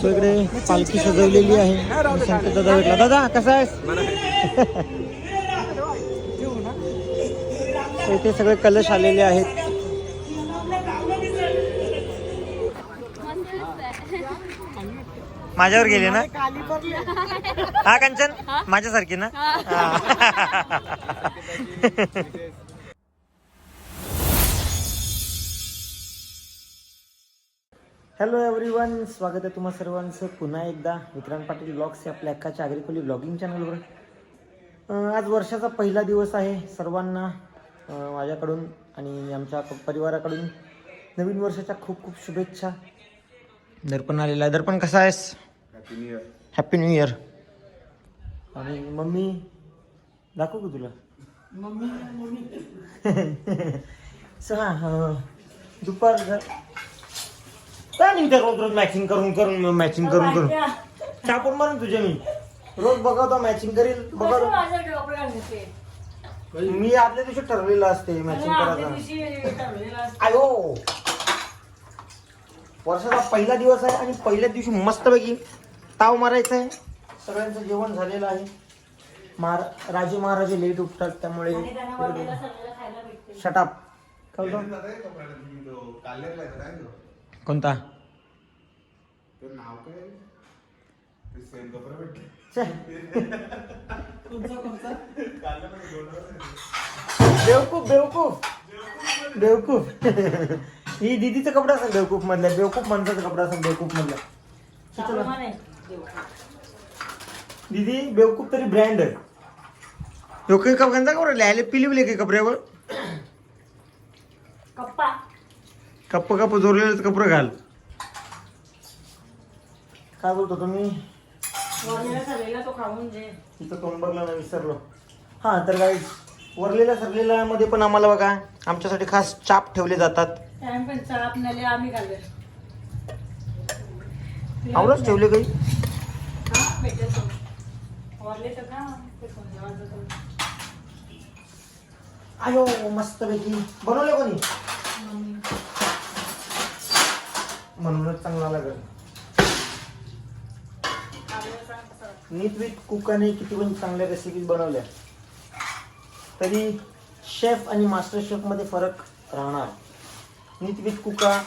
So इकडे पालखी सजवलेली आहे. दादा भेटला. दादा कसा आहेस? So इथे सगळे कलश आलेले आहेत. माझ्यावर गेले ना? हा कंचन? माझ्यासारखी ना? हॅलो एव्हरीवन स्वागत आहे तुम्हा सर्वांचं. पुन्हा एकदा विक्रांत पाटील ब्लॉग्स या आपल्या अक्काच्या आग्रिकोली ब्लॉगिंग चॅनलवर आज वर्षाचा पहिला दिवस आहे. सर्वांना माझ्याकडून आणि आमच्या परिवाराकडून नवीन वर्षाच्या खूप खूप शुभेच्छा. दर्पण आलेला आहे. दर्पण कसा आहेस? हॅपी न्यू इयर आणि मम्मी दाखवू का तुला. सो हां अं, दुपार. काय निघते रोज रोज मॅचिंग करून करून मॅचिंग करून करून. चापून मारून तुझ्या मी. रोज बघा मॅचिंग करेल बघा मी आदल्या दिवशी ठरलेलं असते मॅचिंग करायचं आयो. वर्षाचा पहिला दिवस आहे आणि पहिल्या दिवशी मस्तपैकी ताव मारायचा आहे. सगळ्यांचं जेवण झालेलं आहे. महार राजे महाराजे लेट उठतात त्यामुळे शटाप कोणता? छे. बेवकूफ बेवकूफ. बेवकूफ. ही दीदीचा कपडा असेल बेवकूफ मधला बेवकूफ माणसाचा कपडा असेल बेवकूफ मधला दीदी बेवकूफ तरी ब्रँड आहे. ह्यो काही कपड्यांचा कपडा लिहायला पिली बिले काही कपड्यावर. कप्पा. कप्प कप्प जोरलेलं कपडं घाल. काय बोलतो तुम्ही? वरलेला झालेला तो खाऊन जे तिथं तोंड बघला ना विसरलो. हा तर काही वरलेल्या सरलेल्या मध्ये पण आम्हाला बघा आमच्यासाठी खास चाप ठेवले जातात. टाइम पण चाप नले आम्ही खाल्ले. आवडच ठेवले काही? हा वरले तर का ते. आयो मस्त पैकी. बनवले कोणी? मम्मी. म्हणूनच चांगला लागेल आलेलं विथ कुकाने किती पण चांगल्या रेसिपीज बनवल्या तरी शेफ आणि मास्टर शेफमध्ये फरक राहणार. नीट विथ कुका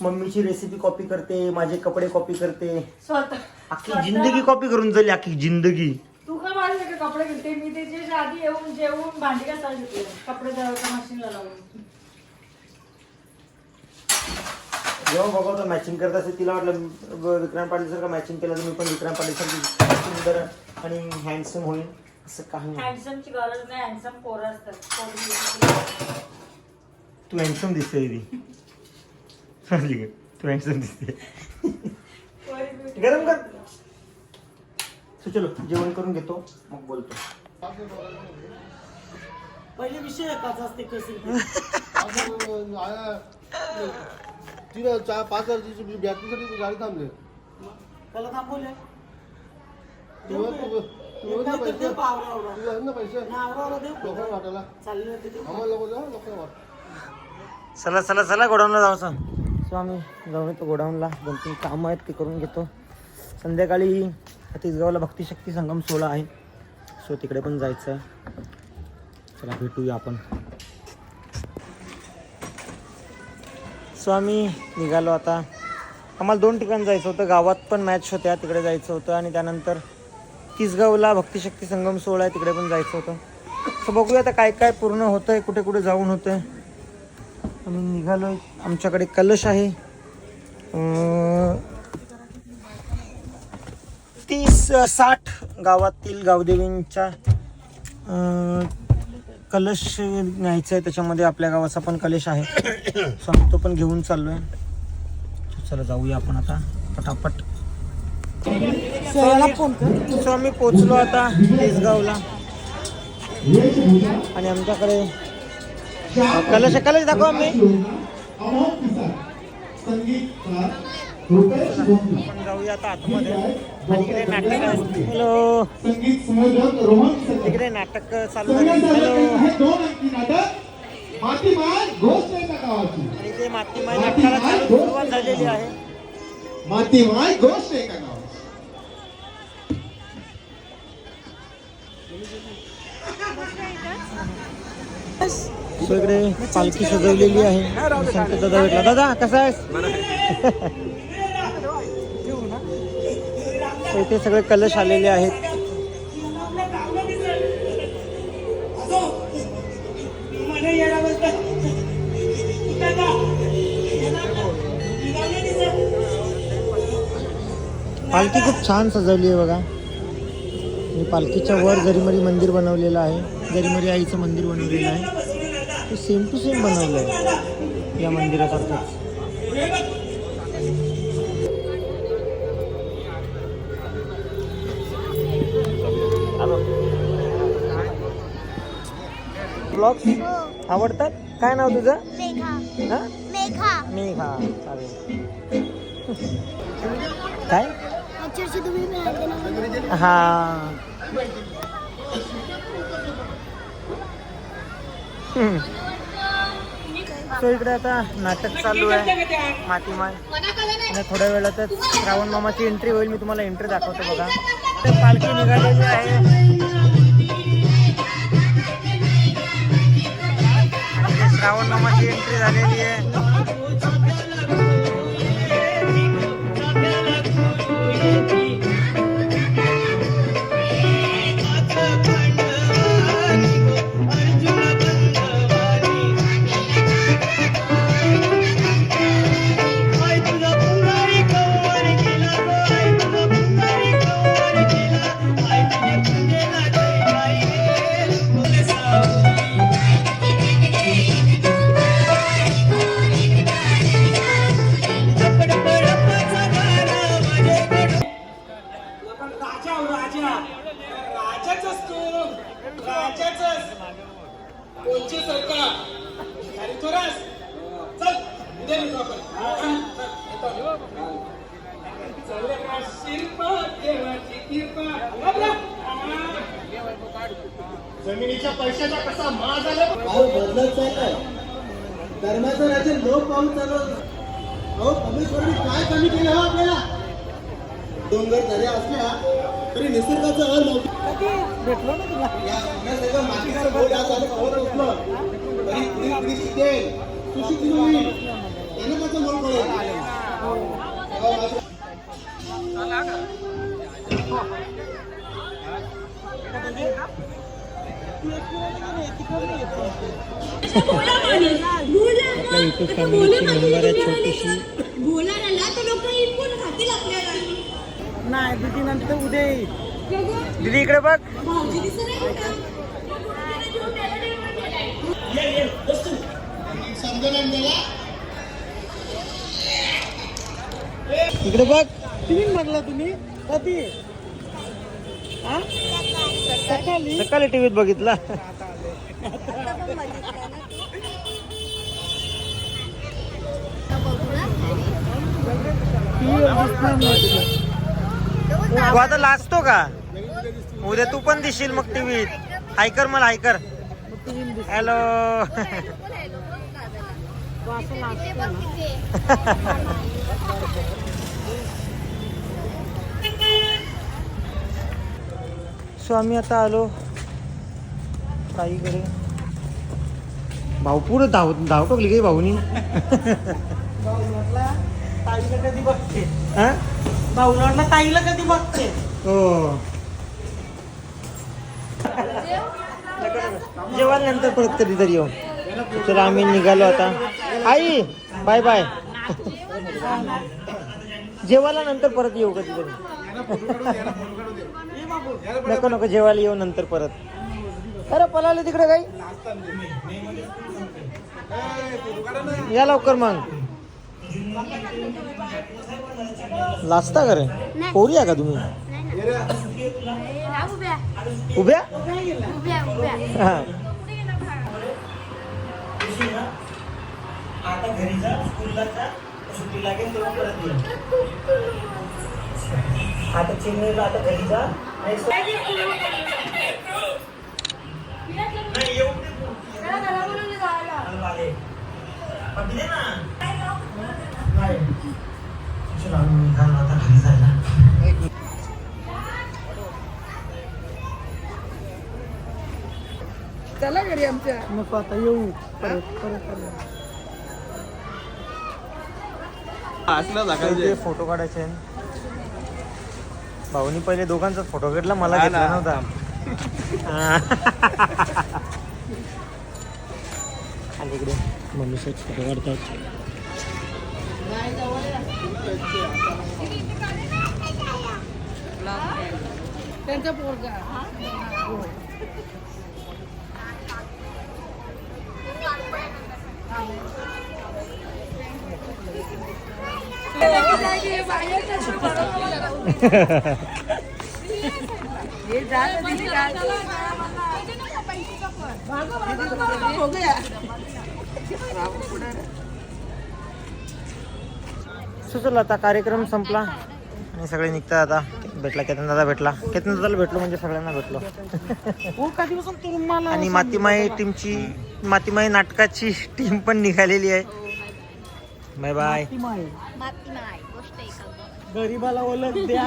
मम्मीची रेसिपी कॉपी करते माझे कपडे कॉपी करते. स्वतः अख्खी स्वतः- जिंदगी कॉपी करून चालली अख्खी जिंदगी. तू का माझे सगळे कपडे घेते मी त्याचे आधी येऊन जेवून भांडी घेते कपडे धुवायच्या मशीनला लावून. जेव्हा बघा मॅचिंग करत असेल तिला वाटलं विक्रांत पाटील सारखं मॅचिंग केलं तर मी पण विक्रांत पाटील सारखी सुंदर आणि हँडसम होईल असं काही नाही. हँडसमची गरज नाही हँडसम पोरं असतात. पोरी- तू हँडसम दिसते दीदी. समजली का? तू हँडसम दिसते. पोरी- गरम कर. सो चलो जेवण करून घेतो. मग बोलतो. पहिले विषय एकाच असते कसे? तीन चार पाच हजारची बॅटरीसाठी गाडी थांबले. त्याला थांबवले. तुझं तुझं ना पैसे? तुझं आहे ना पैसे? लोकांना वाटायला. आम्हाला लोक जा लोकांना वाट. चला चला चला गोडाऊनला जाऊ सांग. सो आम्ही जाऊन येतो गोडाऊनला. दोन तीन कामं आहेत ते करून घेतो. संध्याकाळी तिसगावला भक्तिशक्ती संगम सोहळा आहे. सो तिकडे पण जायचं आहे. चला भेटूया आपण. सो आम्ही निघालो आता. आम्हाला दोन ठिकाणी जायचं होतं. गावात पण मॅच होत्या तिकडे जायचं होतं आणि त्यानंतर किसगावला भक्तिशक्ती संगम सोहळा आहे तिकडे पण जायचं होतं. सो बघूया आता काय काय पूर्ण होतं आहे कुठे कुठे जाऊन होतं आहे आम्ही आहे आमच्याकडे कलश आहे. तीस साठ गावातील गावदेवींच्या कलश न्यायचा आहे त्याच्यामध्ये आपल्या गावाचा पण कलश आहे. सो आम्ही तो पण घेऊन चाललोय. चला जाऊया आपण आता पटापट. सो आम्ही पोचलो आता तेसगावला आणि आमच्याकडे कलश कलश दाखव आम्ही आतमध्ये. आणि इकडे नाटक हॅलो. तिकडे नाटक चालू आहे हॅलो. हे दोन अंकी नाटक. मातीमार घोष गावाची. आणि ते मातीमाई नाटकाला चालू सुरुवात झालेली आहे. मातीमाय गोष्ट एका नाव सो इकडे पालखी सजवलेली आहे. दादा कसा आहेस? तर इथे सगळे कलश आलेले आहेत. पालखी खूप छान सजवली आहे बघा. मी पालखीच्या वर जरीमरी मंदिर बनवलेलं आहे. जरीमरी आईचं मंदिर बनवलेलं आहे. ते सेम टू सेम बनवलं आहे या मंदिरासारखंच. ब्लॉग्स आवडतात? काय नाव तुझं? मेघा. हा? मेघा. मेघा. चालेल. काय? हा. तो इकडे आता नाटक चालू आहे. मातीमाय आणि थोड्या वेळातच श्रावण मामाची एंट्री होईल. मी तुम्हाला एंट्री दाखवतो बघा. पालखी निघालेली आहे. आणि श्रावण मामाची एंट्री झालेली आहे. जमिनीच्या पैशाचा कसा मा झाला? अहो बदलत चाललाय धर्माचा राज्य लोक पाहून चालू अहो परमेश्वरांनी काय कमी केलं हो आपल्याला? डोंगर दर्या असल्या तरी निसर्गाचं हल नव्हतं भेटलो ना तुला? या सगळं मातीकार बोल या झालं खवत असलं तरी पुढील पिढी शिकेल. सुशिक्षित होईल. त्यानं त्याचं मोल कळेल अहो, माझं- आपल्या युट्यूब फॅमिलीची मेंबर आहे छोटीशी नाही दीदी नंतर उद्या येईल दीदी इकडे बघ? इकडे बघ. तुम्ही म्हटलं तुम्ही? कधी? सकाळी? सकाळी टीव्हीत बघितला. तू? आता लाजतो का? उद्या तू पण दिसशील मग टीव्हीत. हायकर मला हायकर. हॅलो इथे बघ तिथे. सो आम्ही आता आलो. ताईकडे. भाऊ पुढे धाव धाव टाकली काही भाऊनी? ताईला कधी बघते? हा? ताईला कधी बघते? हो. जेवायला नंतर परत कधीतरी येऊ. चला आम्ही निघालो आता. आई बाय बाय. जेवायला नंतर परत येऊ कधीतरी. नको नको जेवायला येऊ नंतर परत. अरे पलाले तिकडे काही? या लवकर मग. लाजता का रे पोरी आहे का तुम्ही? हा, उभ्या? हा. आता घरी जा स्कूलला जा सुट्टी लागेल तेव्हा परत ये आता चिमणीला आता घरी जा. चला घरी जायला चला घरी आमच्या. नको आता येऊ. परत परत ते फोटो काढायचे. भाऊनी पहिले दोघांचा फोटो काढला मला घेतला नव्हता. हा. आले इकडे फोटो काढतात. त्यांचा पोरगा. हे झालं दीदी काय हो गया सो चला आता कार्यक्रम संपला. आणि सगळे निघतात आता. भेटला केतन दादा भेटला. केतन दादाला भेटलो म्हणजे सगळ्यांना भेटलो. हो आणि मातीमाई टीमची मातीमाई नाटकाची टीम पण निघालेली आहे. बाय बाय माती नाही गोष्ट एका गरीबाला ओळख द्या.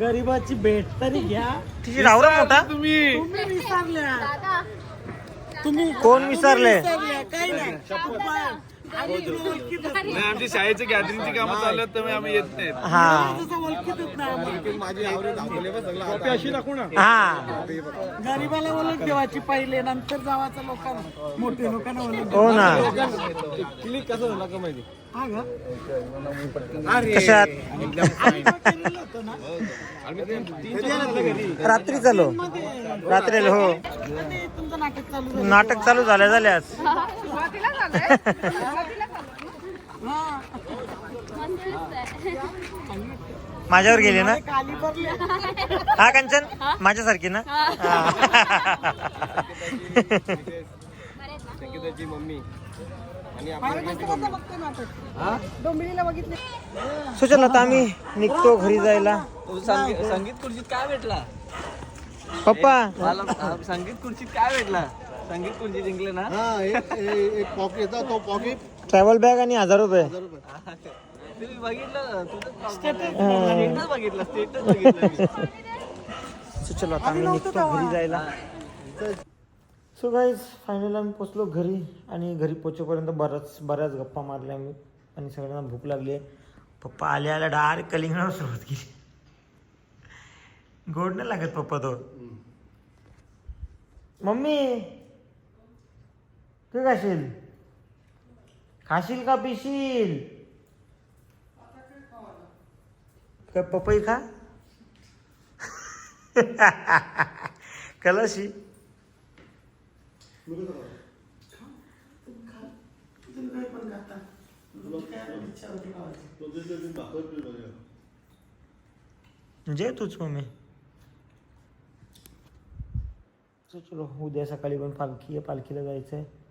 गरीबाची भेट तरी घ्या. तिची रावरा मोठा? तुम्ही. विसरल्या दादा तुम्ही कोण विसरले? विसरल्या काही नाही. नाही. आमची शाळेची गॅदरिंगची कामं चालू आहेत त्यामुळे आम्ही येत नाही हा. अशी दाखवू ना? हा. गरीबाला ओळख देवाची पहिले नंतर जावाचं लोकांना. मोठे लोकांना ओळख हो ना. क्लिक कसं झालं का माहिती? हा? कशात? रात्री चालू रात्री हो. तुमचं नाटक चालू झालं. नाटक चालू झाल्या. झाल्यास. माझ्यावर गेले ना? हा कंचन? माझ्यासारखी ना? सुचल आता आम्ही निघतो घरी जायला. संगीत खुर्चीत काय भेटला? पप्पा. संगीत खुर्चीत काय भेटला? संगीत खुर्ची जिंकले ना? हा एक एक पॉकेट येतो तो पॉकेट ट्रॅव्हल बॅग आणि हजार रुपये. चलो आता आम्ही निघतो घरी जायला. सो गाईज फायनल आम्ही पोचलो घरी आणि घरी पोचेपर्यंत बराच बऱ्याच गप्पा मारल्या आम्ही. आणि सगळ्यांना भूक लागली. आहे पप्पा आल्या आल्या डायरेक्ट कलिंगडावर सुरुवात केली. गोड नाही लागत पप्पा तो. मम्मी तू खाशील खाशील का पिशील? काय पपई खा. कलाशी. जे. तूच मम्मी. So, चलो उद्या सकाळी पण पालखी आहे पालखीला जायचं आहे